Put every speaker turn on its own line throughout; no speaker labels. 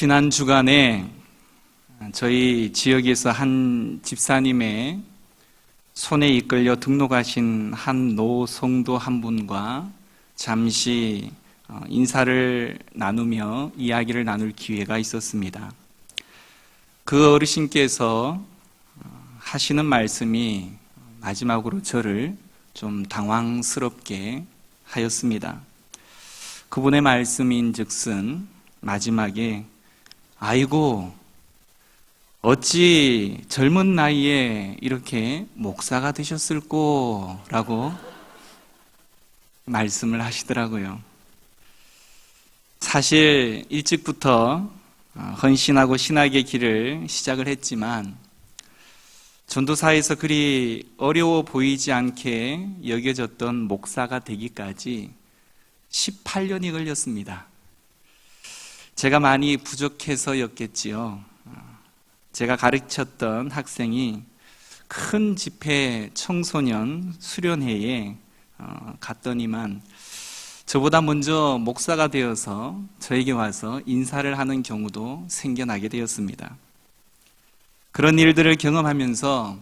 지난 주간에 저희 지역에서 한 집사님의 손에 이끌려 등록하신 한 노성도 한 분과 잠시 어, 인사를 나누며 이야기를 나눌 기회가 있었습니다. 그 어르신께서 어, 하시는 말씀이 마지막으로 저를 좀 당황스럽게 하였습니다. 그분의 말씀인 즉슨 마지막에 아이고 어찌 젊은 나이에 이렇게 목사가 되셨을꼬 라고 말씀을 하시더라고요. 사실 일찍부터 어, 헌신하고 신학의 길을 시작을 했지만 전도사에서 그리 어려워 보이지 않게 여겨졌던 목사가 되기까지 18년이 걸렸습니다. 제가 많이 부족해서였겠지요. 제가 가르쳤던 학생이 큰 집회 청소년 수련회에 어, 갔더니만 저보다 먼저 목사가 되어서 저에게 와서 인사를 하는 경우도 생겨나게 되었습니다. 그런 일들을 경험하면서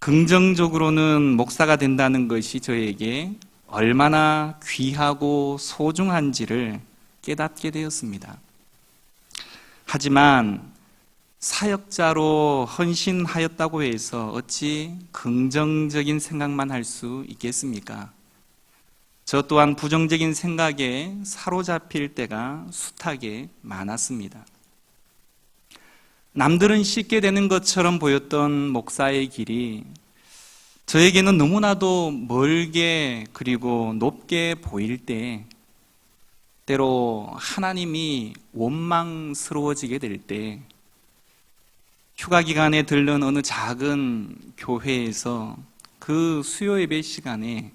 긍정적으로는 목사가 된다는 것이 저에게 얼마나 귀하고 소중한지를 깨닫게 되었습니다. 하지만 사역자로 헌신하였다고 해서 어찌 긍정적인 생각만 할 수 있겠습니까? 저 또한 부정적인 생각에 사로잡힐 때가 숱하게 많았습니다. 남들은 쉽게 되는 것처럼 보였던 목사의 길이 저에게는 너무나도 멀게 그리고 높게 보일 때 때로 하나님이 원망스러워지게 될 때 휴가 기간에 들른 어느 작은 교회에서 그 수요 예배 시간에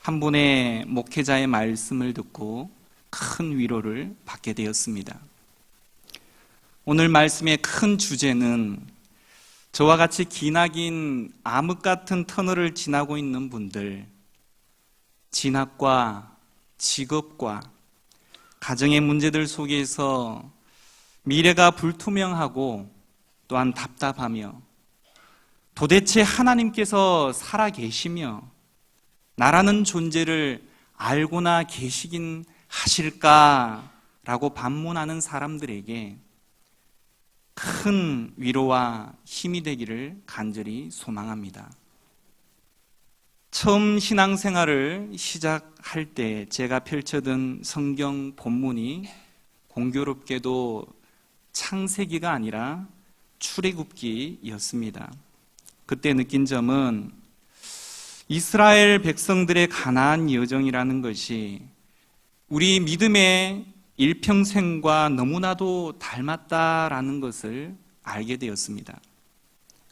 한 분의 목회자의 말씀을 듣고 큰 위로를 받게 되었습니다. 오늘 말씀의 큰 주제는 저와 같이 기나긴 암흑 같은 터널을 지나고 있는 분들, 진학과 직업과 가정의 문제들 속에서 미래가 불투명하고 또한 답답하며 도대체 하나님께서 살아 계시며 나라는 존재를 알고나 계시긴 하실까라고 반문하는 사람들에게 큰 위로와 힘이 되기를 간절히 소망합니다. 처음 신앙생활을 시작할 때 제가 펼쳐든 성경 본문이 공교롭게도 창세기가 아니라 출애굽기였습니다. 그때 느낀 점은 이스라엘 백성들의 가나안 여정이라는 것이 우리 믿음의 일평생과 너무나도 닮았다라는 것을 알게 되었습니다.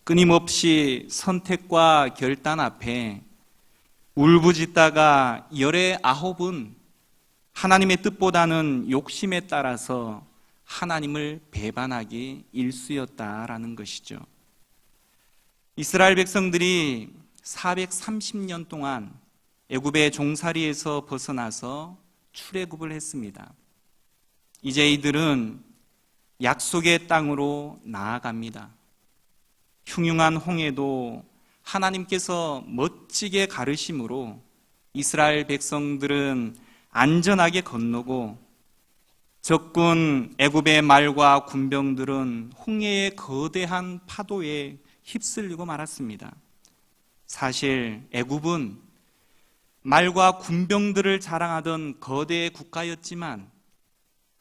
끊임없이 선택과 결단 앞에 울부짖다가 열의 아홉은 하나님의 뜻보다는 욕심에 따라서 하나님을 배반하기 일쑤였다라는 것이죠. 이스라엘 백성들이 430년 동안 애굽의 종살이에서 벗어나서 출애굽을 했습니다. 이제 이들은 약속의 땅으로 나아갑니다. 흉흉한 홍해도 하나님께서 멋지게 가르심으로 이스라엘 백성들은 안전하게 건너고 적군 애굽의 말과 군병들은 홍해의 거대한 파도에 휩쓸리고 말았습니다. 사실 애굽은 말과 군병들을 자랑하던 거대 국가였지만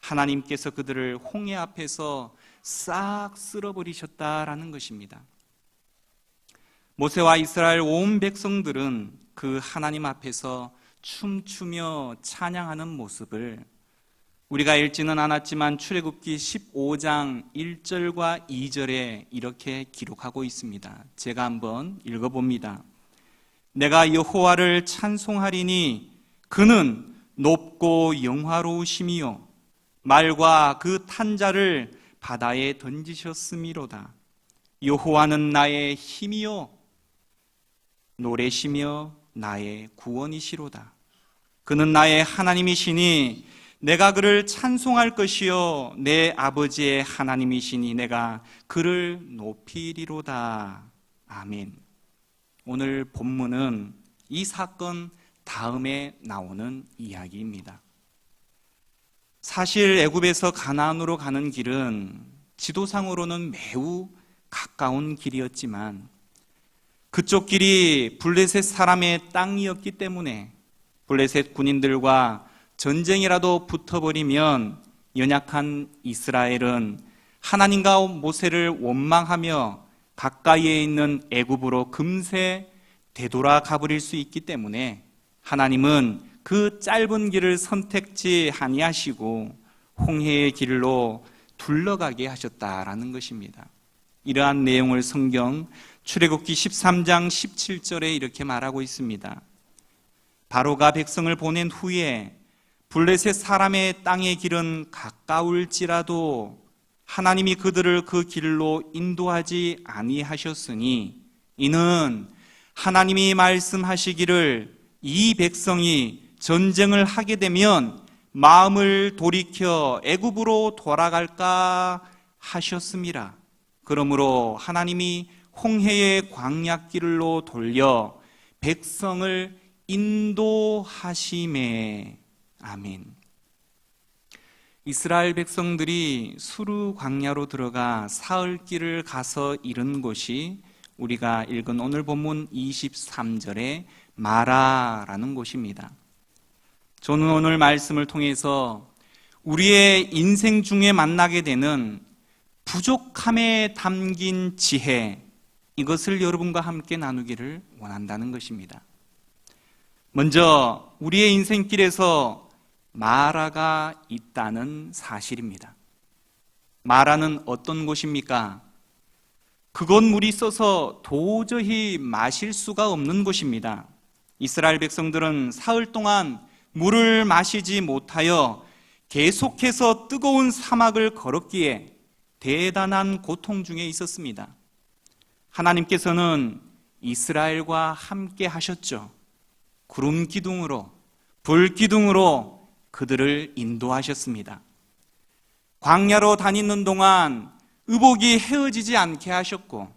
하나님께서 그들을 홍해 앞에서 싹 쓸어버리셨다라는 것입니다. 모세와 이스라엘 온 백성들은 그 하나님 앞에서 춤추며 찬양하는 모습을 우리가 읽지는 않았지만 출애굽기 15장 1절과 2절에 이렇게 기록하고 있습니다. 제가 한번 읽어 봅니다. 내가 여호와를 찬송하리니 그는 높고 영화로우심이요 말과 그 탄자를 바다에 던지셨음이로다. 여호와는 나의 힘이요 노래시며 나의 구원이시로다. 그는 나의 하나님이시니 내가 그를 찬송할 것이요 내 아버지의 하나님이시니 내가 그를 높이리로다. 아멘. 오늘 본문은 이 사건 다음에 나오는 이야기입니다. 사실 애굽에서 가나안으로 가는 길은 지도상으로는 매우 가까운 길이었지만 그쪽 길이 블레셋 사람의 땅이었기 때문에 블레셋 군인들과 전쟁이라도 붙어버리면 연약한 이스라엘은 하나님과 모세를 원망하며 가까이에 있는 애굽으로 금세 되돌아가 버릴 수 있기 때문에 하나님은 그 짧은 길을 선택지 아니하시고 홍해의 길로 둘러가게 하셨다라는 것입니다. 이러한 내용을 성경 출애굽기 13장 17절에 이렇게 말하고 있습니다. 바로가 백성을 보낸 후에 블레셋 사람의 땅의 길은 가까울지라도 하나님이 그들을 그 길로 인도하지 아니하셨으니 이는 하나님이 말씀하시기를 이 백성이 전쟁을 하게 되면 마음을 돌이켜 애굽으로 돌아갈까 하셨습니다. 그러므로 하나님이 홍해의 광약길로 돌려 백성을 인도하심에 아멘. 이스라엘 백성들이 수르 광야로 들어가 사흘 길을 가서 이른 곳이 우리가 읽은 오늘 본문 23절에 마라라는 곳입니다. 저는 오늘 말씀을 통해서 우리의 인생 중에 만나게 되는 부족함에 담긴 지혜, 이것을 여러분과 함께 나누기를 원한다는 것입니다. 먼저 우리의 인생길에서 마라가 있다는 사실입니다. 마라는 어떤 곳입니까? 그곳 물이 써서 도저히 마실 수가 없는 곳입니다. 이스라엘 백성들은 사흘 동안 물을 마시지 못하여 계속해서 뜨거운 사막을 걸었기에 대단한 고통 중에 있었습니다. 하나님께서는 이스라엘과 함께 하셨죠. 구름 기둥으로, 불 기둥으로 그들을 인도하셨습니다. 광야로 다니는 동안 의복이 헤어지지 않게 하셨고,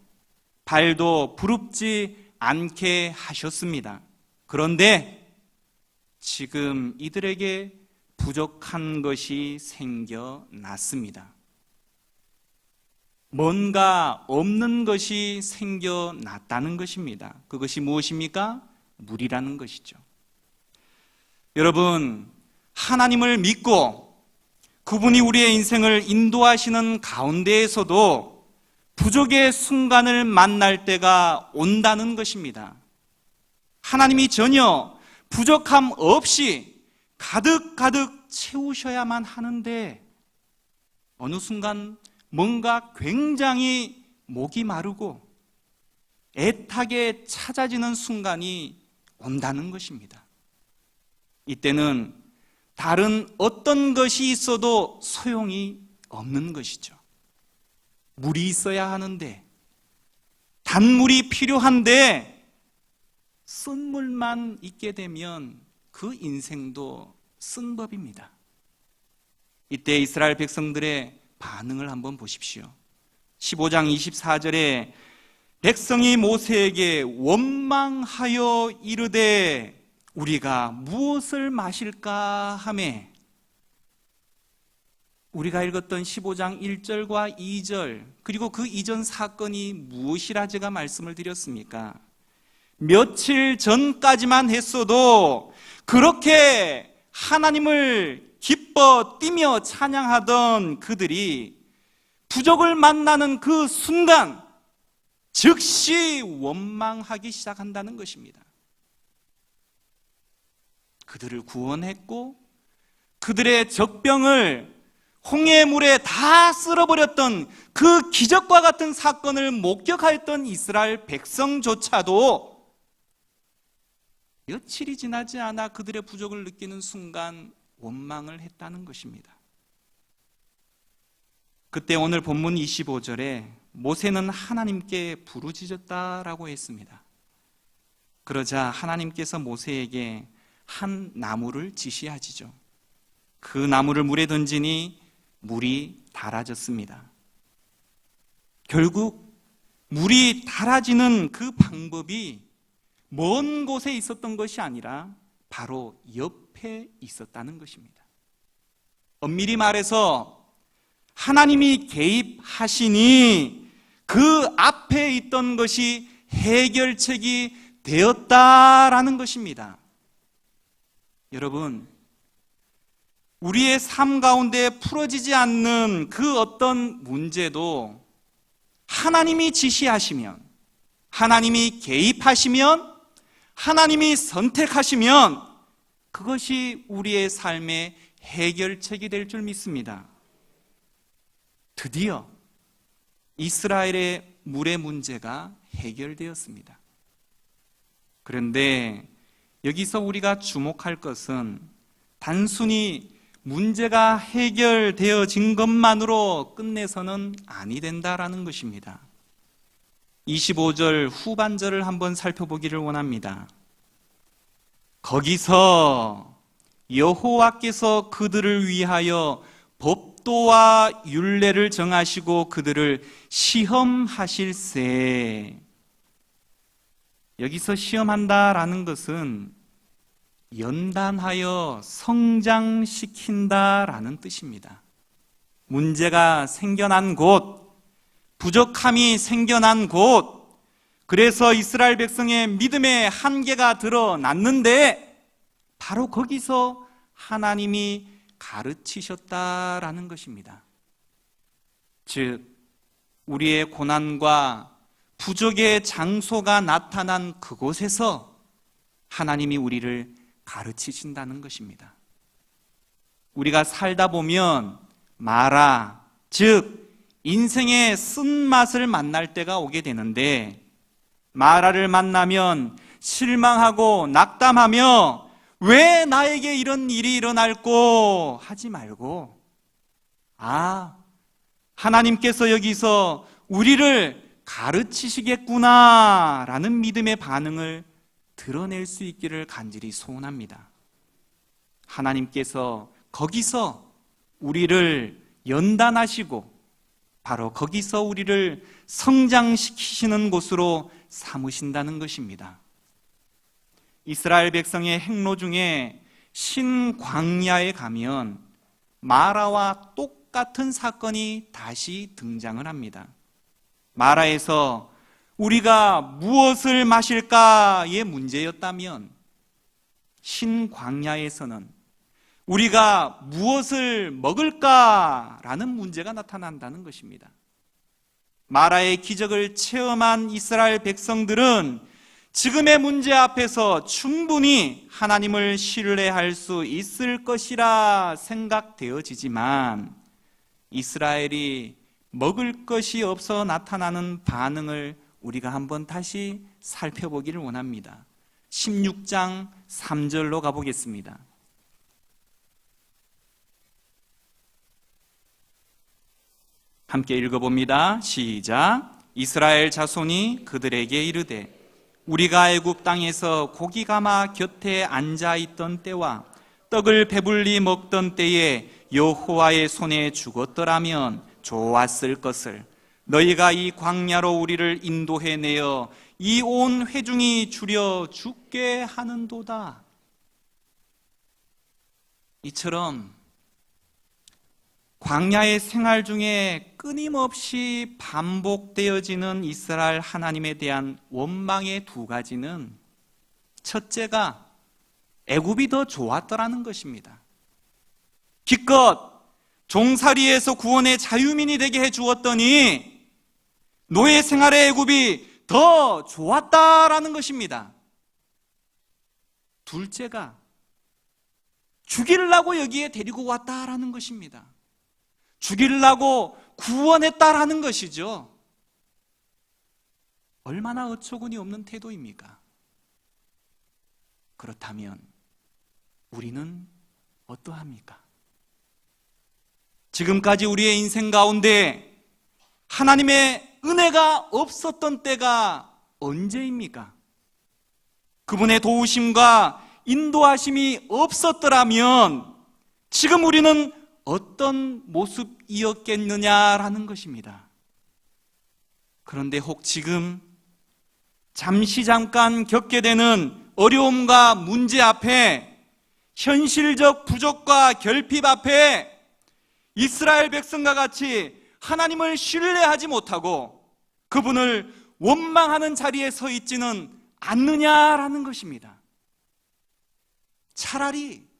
발도 부릅지 않게 하셨습니다. 그런데 지금 이들에게 부족한 것이 생겨났습니다. 뭔가 없는 것이 생겨났다는 것입니다. 그것이 무엇입니까? 물이라는 것이죠. 여러분, 하나님을 믿고 그분이 우리의 인생을 인도하시는 가운데에서도 부족의 순간을 만날 때가 온다는 것입니다. 하나님이 전혀 부족함 없이 가득가득 채우셔야만 하는데 어느 순간 뭔가 굉장히 목이 마르고 애타게 찾아지는 순간이 온다는 것입니다. 이때는 다른 어떤 것이 있어도 소용이 없는 것이죠. 물이 있어야 하는데, 단물이 필요한데, 쓴 물만 있게 되면 그 인생도 쓴 법입니다. 이때 이스라엘 백성들의 반응을 한번 보십시오. 15장 24절에 백성이 모세에게 원망하여 이르되 우리가 무엇을 마실까 하매 우리가 읽었던 15장 1절과 2절 그리고 그 이전 사건이 무엇이라 제가 말씀을 드렸습니까? 며칠 전까지만 했어도 그렇게 하나님을 기뻐 뛰며 찬양하던 그들이 부족을 만나는 그 순간 즉시 원망하기 시작한다는 것입니다. 그들을 구원했고 그들의 적병을 홍해 물에 다 쓸어버렸던 그 기적과 같은 사건을 목격하였던 이스라엘 백성조차도 며칠이 지나지 않아 그들의 부족을 느끼는 순간 원망을 했다는 것입니다. 그때 오늘 본문 25절에 모세는 하나님께 부르짖었다라고 했습니다. 그러자 하나님께서 모세에게 한 나무를 지시하시죠. 그 나무를 물에 던지니 물이 달아졌습니다. 결국 물이 달아지는 그 방법이 먼 곳에 있었던 것이 아니라 바로 옆에 있었다는 것입니다. 엄밀히 말해서 하나님이 개입하시니 그 앞에 있던 것이 해결책이 되었다라는 것입니다. 여러분, 우리의 삶 가운데 풀어지지 않는 그 어떤 문제도 하나님이 지시하시면, 하나님이 개입하시면, 하나님이 선택하시면 그것이 우리의 삶의 해결책이 될 줄 믿습니다. 드디어 이스라엘의 물의 문제가 해결되었습니다. 그런데 여기서 우리가 주목할 것은 단순히 문제가 해결되어진 것만으로 끝내서는 아니 된다라는 것입니다. 25절 후반절을 한번 살펴보기를 원합니다. 거기서 여호와께서 그들을 위하여 법도와 율례를 정하시고 그들을 시험하실세. 여기서 시험한다라는 것은 연단하여 성장시킨다라는 뜻입니다. 문제가 생겨난 곳, 부족함이 생겨난 곳, 그래서 이스라엘 백성의 믿음의 한계가 드러났는데 바로 거기서 하나님이 가르치셨다라는 것입니다. 즉, 우리의 고난과 부족의 장소가 나타난 그곳에서 하나님이 우리를 가르치신다는 것입니다. 우리가 살다 보면 마라, 즉, 인생의 쓴맛을 만날 때가 오게 되는데, 마라를 만나면 실망하고 낙담하며 왜 나에게 이런 일이 일어날고 하지 말고, 아, 하나님께서 여기서 우리를 가르치시겠구나 라는 믿음의 반응을 드러낼 수 있기를 간절히 소원합니다. 하나님께서 거기서 우리를 연단하시고 바로 거기서 우리를 성장시키시는 곳으로 삼으신다는 것입니다. 이스라엘 백성의 행로 중에 신광야에 가면 마라와 똑같은 사건이 다시 등장을 합니다. 마라에서 우리가 무엇을 마실까의 문제였다면 신광야에서는 우리가 무엇을 먹을까라는 문제가 나타난다는 것입니다. 마라의 기적을 체험한 이스라엘 백성들은 지금의 문제 앞에서 충분히 하나님을 신뢰할 수 있을 것이라 생각되어지지만 이스라엘이 먹을 것이 없어 나타나는 반응을 우리가 한번 다시 살펴보기를 원합니다. 16장 3절로 가보겠습니다. 함께 읽어봅니다. 시작. 이스라엘 자손이 그들에게 이르되 우리가 애굽 땅에서 고기 가마 곁에 앉아 있던 때와 떡을 배불리 먹던 때에 여호와의 손에 죽었더라면 좋았을 것을 너희가 이 광야로 우리를 인도해 내어 이 온 회중이 줄여 죽게 하는도다. 이처럼 광야의 생활 중에 끊임없이 반복되어지는 이스라엘 하나님에 대한 원망의 두 가지는 첫째가 애굽이 더 좋았더라는 것입니다. 기껏 종살이에서 구원의 자유민이 되게 해 주었더니 노예 생활의 애굽이 더 좋았다라는 것입니다. 둘째가 죽이려고 여기에 데리고 왔다라는 것입니다. 죽이려고 구원했다라는 것이죠. 얼마나 어처구니 없는 태도입니까? 그렇다면 우리는 어떠합니까? 지금까지 우리의 인생 가운데 하나님의 은혜가 없었던 때가 언제입니까? 그분의 도우심과 인도하심이 없었더라면 지금 우리는 어떤 모습이었겠느냐라는 것입니다. 그런데 혹 지금 잠시 잠깐 겪게 되는 어려움과 문제 앞에 현실적 부족과 결핍 앞에 이스라엘 백성과 같이 하나님을 신뢰하지 못하고 그분을 원망하는 자리에 서 있지는 않느냐라는 것입니다. 차라리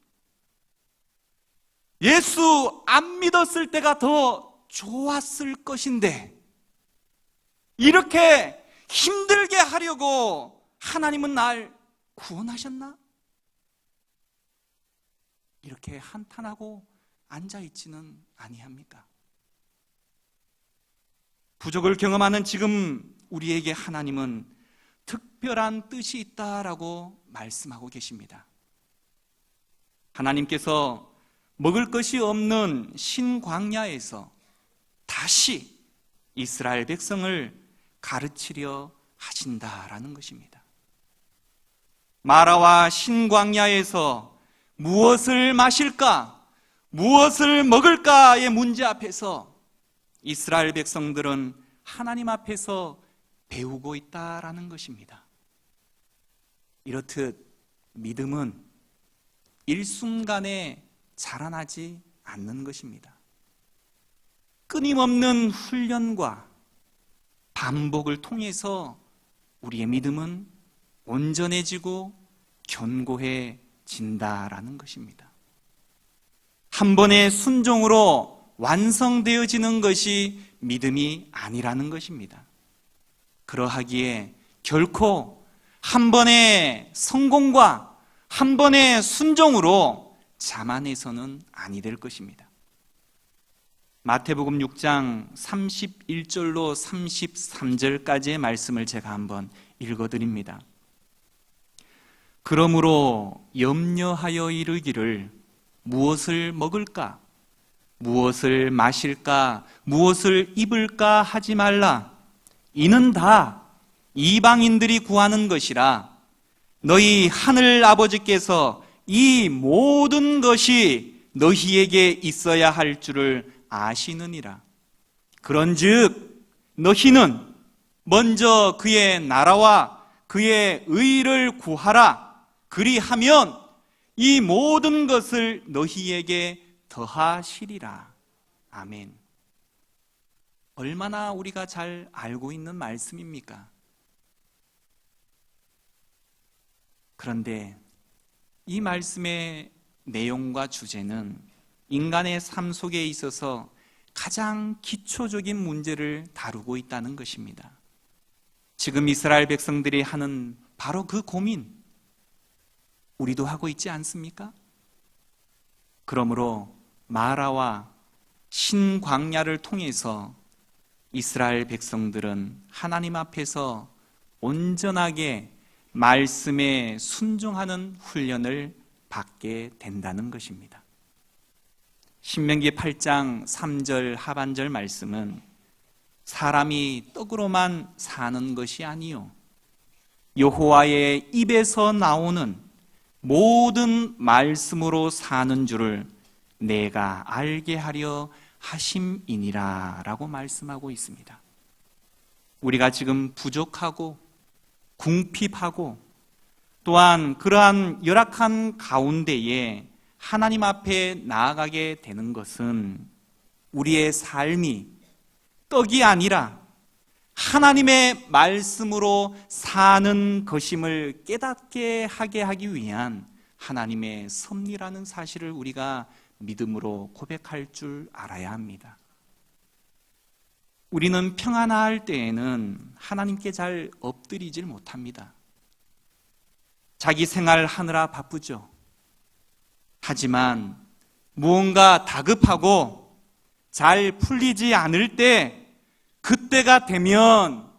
예수 안 믿었을 때가 더 좋았을 것인데 이렇게 힘들게 하려고 하나님은 날 구원하셨나? 이렇게 한탄하고 앉아 있지는 아니합니까? 부족을 경험하는 지금 우리에게 하나님은 특별한 뜻이 있다라고 말씀하고 계십니다. 하나님께서 먹을 것이 없는 신광야에서 다시 이스라엘 백성을 가르치려 하신다라는 것입니다. 마라와 신광야에서 무엇을 마실까, 무엇을 먹을까의 문제 앞에서 이스라엘 백성들은 하나님 앞에서 배우고 있다라는 것입니다. 이렇듯 믿음은 일순간에 자라나지 않는 것입니다. 끊임없는 훈련과 반복을 통해서 우리의 믿음은 온전해지고 견고해진다라는 것입니다. 한 번의 순종으로 완성되어지는 것이 믿음이 아니라는 것입니다. 그러하기에 결코 한 번의 성공과 한 번의 순종으로 자만해서는 아니 될 것입니다. 마태복음 6장 31절로 33절까지의 말씀을 제가 한번 읽어 드립니다. 그러므로 염려하여 이르기를 무엇을 먹을까? 무엇을 마실까? 무엇을 입을까 하지 말라. 이는 다 이방인들이 구하는 것이라 너희 하늘 아버지께서 이 모든 것이 너희에게 있어야 할 줄을 아시느니라. 그런즉 너희는 먼저 그의 나라와 그의 의를 구하라. 그리하면 이 모든 것을 너희에게 더하시리라. 아멘. 얼마나 우리가 잘 알고 있는 말씀입니까? 그런데 이 말씀의 내용과 주제는 인간의 삶 속에 있어서 가장 기초적인 문제를 다루고 있다는 것입니다. 지금 이스라엘 백성들이 하는 바로 그 고민, 우리도 하고 있지 않습니까? 그러므로 마라와 신광야를 통해서 이스라엘 백성들은 하나님 앞에서 온전하게 말씀에 순종하는 훈련을 받게 된다는 것입니다. 신명기 8장 3절 하반절 말씀은 사람이 떡으로만 사는 것이 아니요 여호와의 입에서 나오는 모든 말씀으로 사는 줄을 내가 알게 하려 하심이니라라고 말씀하고 있습니다. 우리가 지금 부족하고 궁핍하고 또한 그러한 열악한 가운데에 하나님 앞에 나아가게 되는 것은 우리의 삶이 떡이 아니라 하나님의 말씀으로 사는 것임을 깨닫게 하게 하기 위한 하나님의 섭리라는 사실을 우리가 믿음으로 고백할 줄 알아야 합니다. 우리는 평안할 때에는 하나님께 잘 엎드리질 못합니다. 자기 생활 하느라 바쁘죠. 하지만 무언가 다급하고 잘 풀리지 않을 때 그때가 되면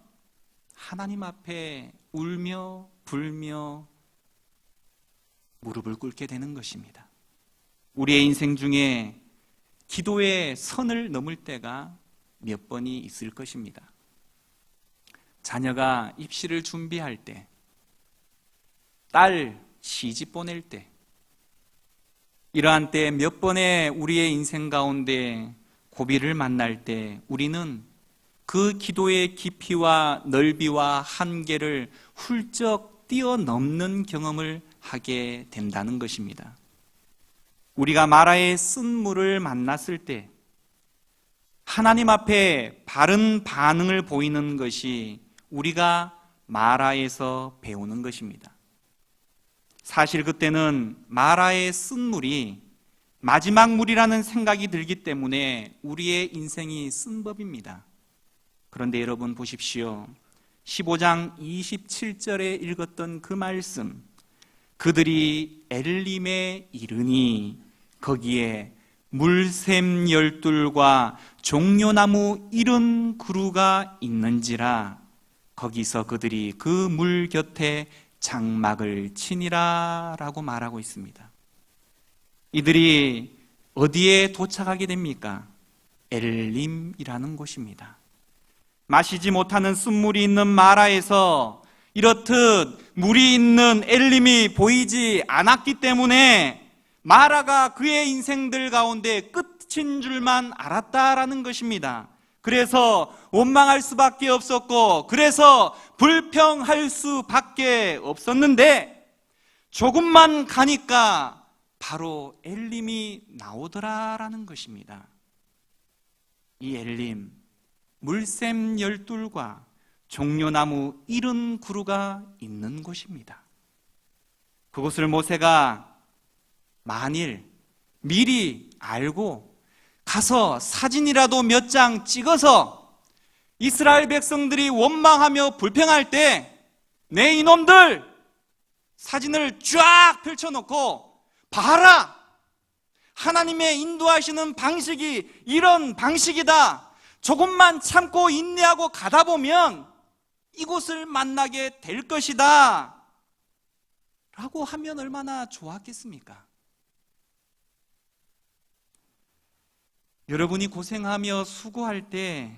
하나님 앞에 울며 불며 무릎을 꿇게 되는 것입니다. 우리의 인생 중에 기도의 선을 넘을 때가 몇 번이 있을 것입니다. 자녀가 입시를 준비할 때, 딸 시집 보낼 때, 이러한 때 몇 번의 우리의 인생 가운데 고비를 만날 때 우리는 그 기도의 깊이와 넓이와 한계를 훌쩍 뛰어넘는 경험을 하게 된다는 것입니다. 우리가 마라의 쓴물을 만났을 때 하나님 앞에 바른 반응을 보이는 것이 우리가 마라에서 배우는 것입니다. 사실 그때는 마라의 쓴물이 마지막 물이라는 생각이 들기 때문에 우리의 인생이 쓴 법입니다. 그런데 여러분 보십시오. 15장 27절에 읽었던 그 말씀. 그들이 엘림에 이르니 거기에 물샘 열둘과 종려나무 이른 그루가 있는지라 거기서 그들이 그 물 곁에 장막을 치니라 라고 말하고 있습니다. 이들이 어디에 도착하게 됩니까? 엘림이라는 곳입니다. 마시지 못하는 쓴물이 있는 마라에서 이렇듯 물이 있는 엘림이 보이지 않았기 때문에 마라가 그의 인생들 가운데 끝인 줄만 알았다라는 것입니다. 그래서 원망할 수밖에 없었고, 그래서 불평할 수밖에 없었는데, 조금만 가니까 바로 엘림이 나오더라라는 것입니다. 이 엘림, 물샘 열둘과 종려나무 이른 구루가 있는 곳입니다. 그곳을 모세가 만일 미리 알고 가서 사진이라도 몇 장 찍어서 이스라엘 백성들이 원망하며 불평할 때 내 이놈들 사진을 쫙 펼쳐놓고 봐라! 하나님의 인도하시는 방식이 이런 방식이다. 조금만 참고 인내하고 가다 보면 이곳을 만나게 될 것이다. 라고 하면 얼마나 좋았겠습니까? 여러분이 고생하며 수고할 때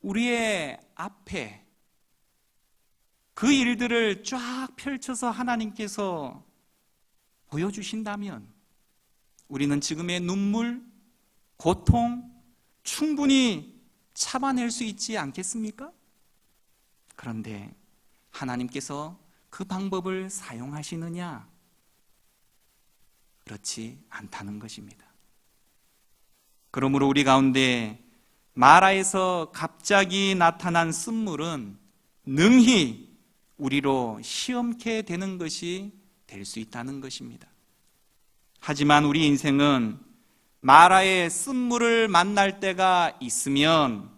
우리의 앞에 그 일들을 쫙 펼쳐서 하나님께서 보여주신다면 우리는 지금의 눈물, 고통 충분히 참아낼 수 있지 않겠습니까? 그런데 하나님께서 그 방법을 사용하시느냐? 그렇지 않다는 것입니다. 그러므로 우리 가운데 마라에서 갑자기 나타난 쓴물은 능히 우리로 시험케 되는 것이 될 수 있다는 것입니다. 하지만 우리 인생은 마라의 쓴물을 만날 때가 있으면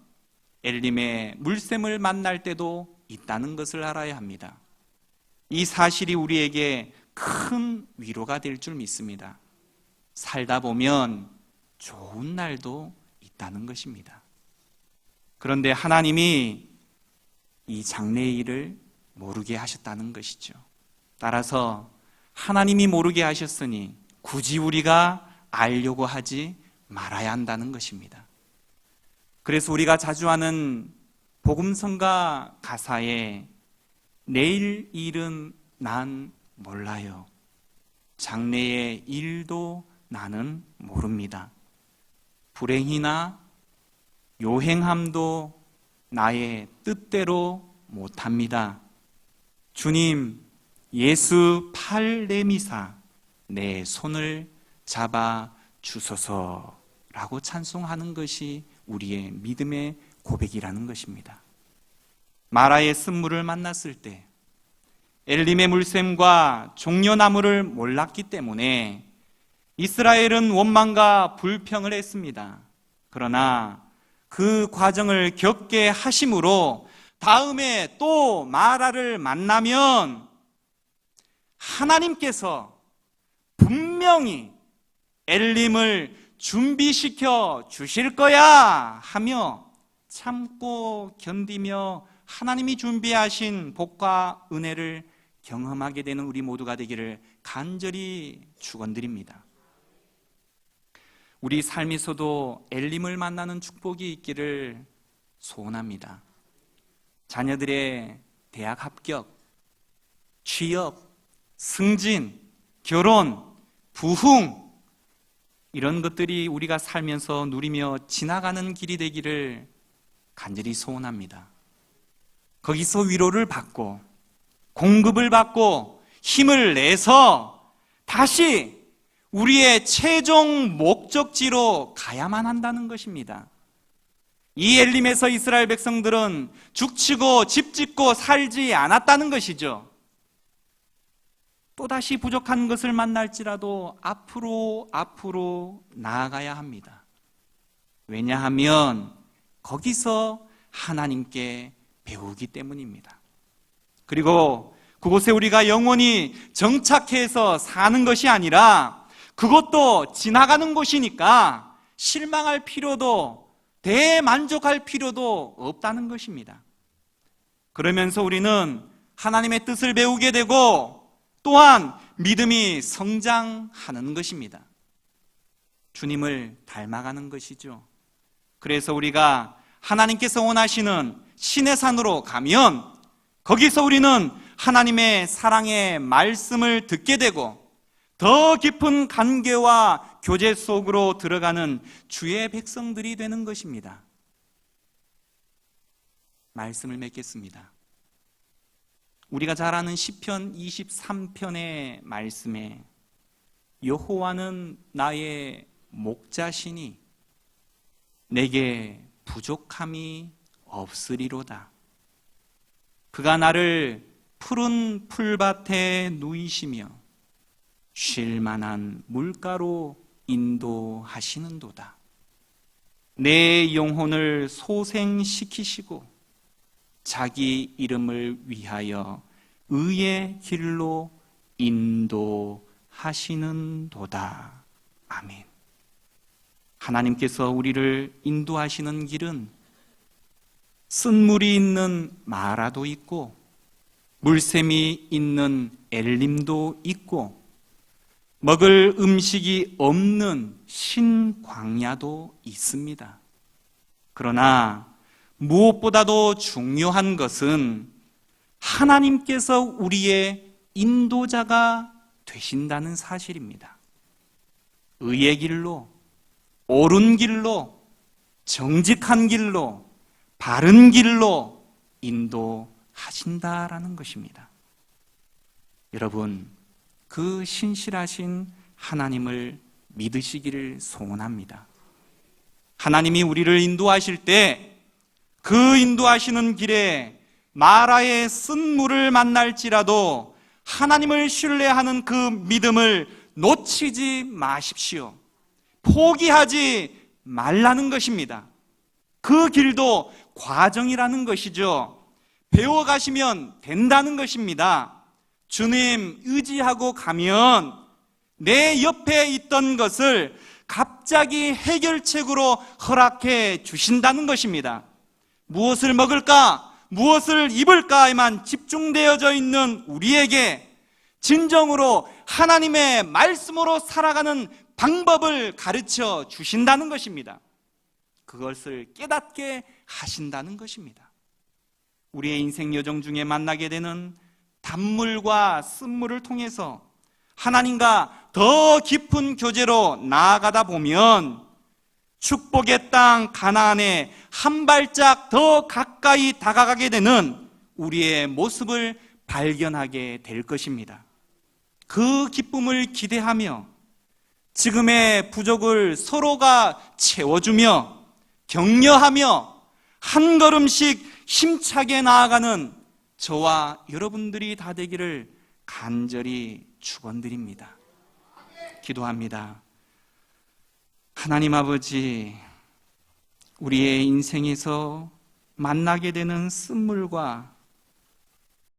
엘림의 물샘을 만날 때도 있다는 것을 알아야 합니다. 이 사실이 우리에게 큰 위로가 될 줄 믿습니다. 살다 보면 좋은 날도 있다는 것입니다. 그런데 하나님이 이 장래의 일을 모르게 하셨다는 것이죠. 따라서 하나님이 모르게 하셨으니 굳이 우리가 알려고 하지 말아야 한다는 것입니다. 그래서 우리가 자주 하는 복음성가 가사에 내일 일은 난 몰라요. 장래의 일도 나는 모릅니다. 불행이나 요행함도 나의 뜻대로 못합니다. 주님, 예수 팔 내미사 내 손을 잡아 주소서라고 찬송하는 것이 우리의 믿음의 고백이라는 것입니다. 마라의 쓴물을 만났을 때 엘림의 물샘과 종려나무를 몰랐기 때문에 이스라엘은 원망과 불평을 했습니다. 그러나 그 과정을 겪게 하심으로 다음에 또 마라를 만나면 하나님께서 분명히 엘림을 준비시켜 주실 거야 하며 참고 견디며 하나님이 준비하신 복과 은혜를 경험하게 되는 우리 모두가 되기를 간절히 축원드립니다. 우리 삶에서도 엘림을 만나는 축복이 있기를 소원합니다. 자녀들의 대학 합격, 취업, 승진, 결혼, 부흥, 이런 것들이 우리가 살면서 누리며 지나가는 길이 되기를 간절히 소원합니다. 거기서 위로를 받고, 공급을 받고, 힘을 내서 다시 우리의 최종 목적지로 가야만 한다는 것입니다. 이 엘림에서 이스라엘 백성들은 죽치고 집 짓고 살지 않았다는 것이죠. 또다시 부족한 것을 만날지라도 앞으로 앞으로 나아가야 합니다. 왜냐하면 거기서 하나님께 배우기 때문입니다. 그리고 그곳에 우리가 영원히 정착해서 사는 것이 아니라 그것도 지나가는 곳이니까 실망할 필요도 대만족할 필요도 없다는 것입니다. 그러면서 우리는 하나님의 뜻을 배우게 되고 또한 믿음이 성장하는 것입니다. 주님을 닮아가는 것이죠. 그래서 우리가 하나님께서 원하시는 신의 산으로 가면 거기서 우리는 하나님의 사랑의 말씀을 듣게 되고 더 깊은 관계와 교제 속으로 들어가는 주의 백성들이 되는 것입니다. 말씀을 맺겠습니다. 우리가 잘 아는 시편 23편의 말씀에 여호와는 나의 목자시니 내게 부족함이 없으리로다. 그가 나를 푸른 풀밭에 누이시며 쉴 만한 물가로 인도하시는도다. 내 영혼을 소생시키시고 자기 이름을 위하여 의의 길로 인도하시는도다. 아멘. 하나님께서 우리를 인도하시는 길은 쓴물이 있는 마라도 있고 물샘이 있는 엘림도 있고 먹을 음식이 없는 신광야도 있습니다. 그러나 무엇보다도 중요한 것은 하나님께서 우리의 인도자가 되신다는 사실입니다. 의의 길로, 옳은 길로, 정직한 길로, 바른 길로 인도하신다라는 것입니다. 여러분, 그 신실하신 하나님을 믿으시기를 소원합니다. 하나님이 우리를 인도하실 때 그 인도하시는 길에 마라의 쓴물을 만날지라도 하나님을 신뢰하는 그 믿음을 놓치지 마십시오. 포기하지 말라는 것입니다. 그 길도 과정이라는 것이죠. 배워가시면 된다는 것입니다. 주님 의지하고 가면 내 옆에 있던 것을 갑자기 해결책으로 허락해 주신다는 것입니다. 무엇을 먹을까? 무엇을 입을까에만 집중되어져 있는 우리에게 진정으로 하나님의 말씀으로 살아가는 방법을 가르쳐 주신다는 것입니다. 그것을 깨닫게 하신다는 것입니다. 우리의 인생 여정 중에 만나게 되는 단물과 쓴물을 통해서 하나님과 더 깊은 교제로 나아가다 보면 축복의 땅 가나안에 한 발짝 더 가까이 다가가게 되는 우리의 모습을 발견하게 될 것입니다. 그 기쁨을 기대하며 지금의 부족을 서로가 채워주며 격려하며 한 걸음씩 힘차게 나아가는 저와 여러분들이 다 되기를 간절히 축원드립니다. 기도합니다. 하나님 아버지, 우리의 인생에서 만나게 되는 쓴물과